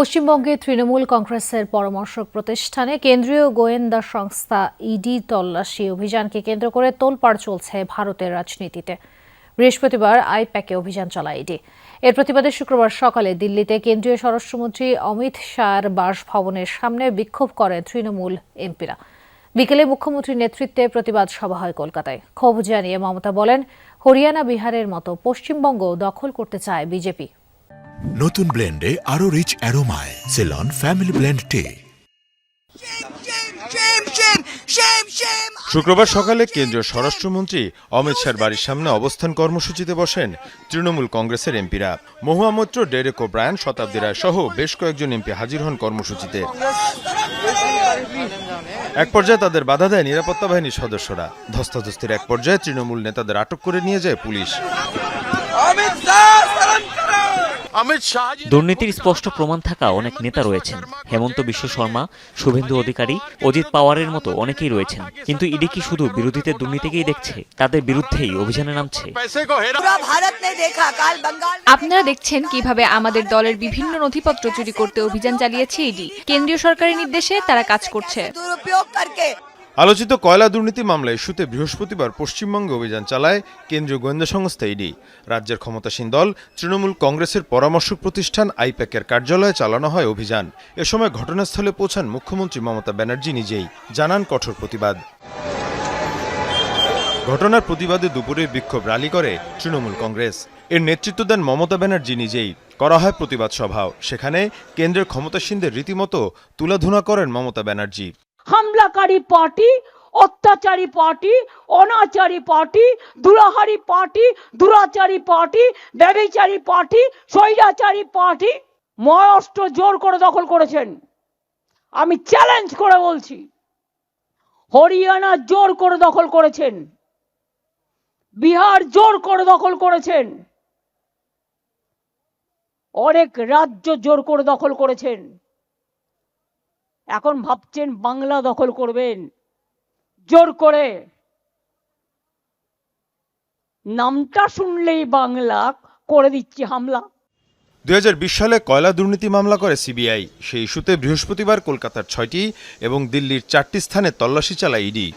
পশ্চিমবঙ্গে তৃণমূল কংগ্রেসের পরামর্শক প্রতিষ্ঠানে কেন্দ্রীয় গোয়েন্দা সংস্থা ইডি তল্লাশি অভিযানকে কেন্দ্র করে তোলপাড় চলছে ভারতের রাজনীতিতে। বৃহস্পতিবার আইপ্যাকে অভিযান চালায় ইডি। এর প্রতিবাদে শুক্রবার সকালে দিল্লিতে কেন্দ্রীয় স্বরাষ্ট্রমন্ত্রী অমিত শাহর বাসভবনের সামনে বিক্ষোভ করে তৃণমূল এমপিরা। বিকেলে মুখ্যমন্ত্রীর নেতৃত্বে প্রতিবাদ সভা হয় কলকাতায়। ক্ষোভ জানিয়ে মমতা বলেন, হরিয়ানা বিহারের মতো পশ্চিমবঙ্গ দখল করতে চায় বিজেপি। নতুন ব্লেন্ডে আরও রিচ অ্যারোমায় সেলন ফ্যামিলি ব্লেন্ড টে. শুক্রবার সকালে কেন্দ্রীয় স্বরাষ্ট্রমন্ত্রী অমিত শাহর বাড়ির সামনে অবস্থান কর্মসূচিতে বসেন তৃণমূল কংগ্রেসের এমপিরা। মহুয়া মৈত্র ডেরেক ব্রায়ান শতাব্দী রায় সহ বেশ কয়েকজন এমপি হাজির হন কর্মসূচিতে। এক পর্যায়ে তাদের বাধা দেয় নিরাপত্তা বাহিনীর সদস্যরা। ধস্তাধস্তির এক পর্যায়ে তৃণমূল নেতাদের আটক করে নিয়ে যায় পুলিশ। salam karo. দুর্নীতির স্পষ্ট প্রমাণ থাকা অনেক নেতা রয়েছেন। হেমন্ত বিশ্ব শর্মা শুভেন্দু অধিকারী অজিত পাওয়ারের মতো অনেকেই রয়েছেন। কিন্তু ইডি কি শুধু বিরোধীদের দুর্নীতিকেই দেখছে? তাদের বিরুদ্ধেই অভিযানে নামছে। আপনারা দেখছেন কীভাবে আমাদের দলের বিভিন্ন নথিপত্র চুরি করতে অভিযান চালিয়েছে ইডি। কেন্দ্রীয় সরকারের নির্দেশে তারা কাজ করছে। আলোচিত কয়লা দুর্নীতি মামলায় ইস্যুতে বৃহস্পতিবার পশ্চিমবঙ্গে অভিযান চালায় কেন্দ্রীয় গোয়েন্দা সংস্থা ইডি। রাজ্যের ক্ষমতাসীন দল, তৃণমূল কংগ্রেসের পরামর্শক প্রতিষ্ঠান আইপ্যাকের কার্যালয়ে চালানো হয় অভিযান। এ সময় ঘটনাস্থলে পৌঁছান মুখ্যমন্ত্রী মমতা ব্যানার্জি নিজেই। জানান কঠোর প্রতিবাদ। ঘটনার প্রতিবাদে দুপুরে বিক্ষোভ র্যালি করে তৃণমূল কংগ্রেস। এর নেতৃত্ব দেন মমতা ব্যানার্জি নিজেই। করা হয় প্রতিবাদ সভাও। সেখানে কেন্দ্রের ক্ষমতাসীনদের রীতিমতো তুলাধুনা করেন মমতা ব্যানার্জি। হামলাকারী পার্টি, অত্যাচারী পার্টি, অনাচারী পার্টি দুরাহারি পার্টি দুরাচারী পার্টি ব্যবিচারী পার্টি, স্বৈরাচারী পার্টি মহারাষ্ট্র জোর করে দখল করেছেন। আমি চ্যালেঞ্জ করে বলছি, হরিয়ানা জোর করে দখল করেছেন। বিহার জোর করে দখল করেছেন। অনেক রাজ্য জোর করে দখল করেছেন। এখন ভাবছেন বাংলা দখল করবেন। জোর করে। নামটা শুনলেই বাংলা করে দিচ্ছি হামলা। দুই হাজার বিশ সালে কয়লা দুর্নীতি মামলা করে সিবিআই। সেই ইস্যুতে বৃহস্পতিবার কলকাতার ছয়টি এবং দিল্লির চারটি স্থানে তল্লাশি চালায় ইডি।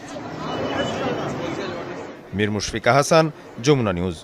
মীর মুশফিকা হাসান যমুনা নিউজ।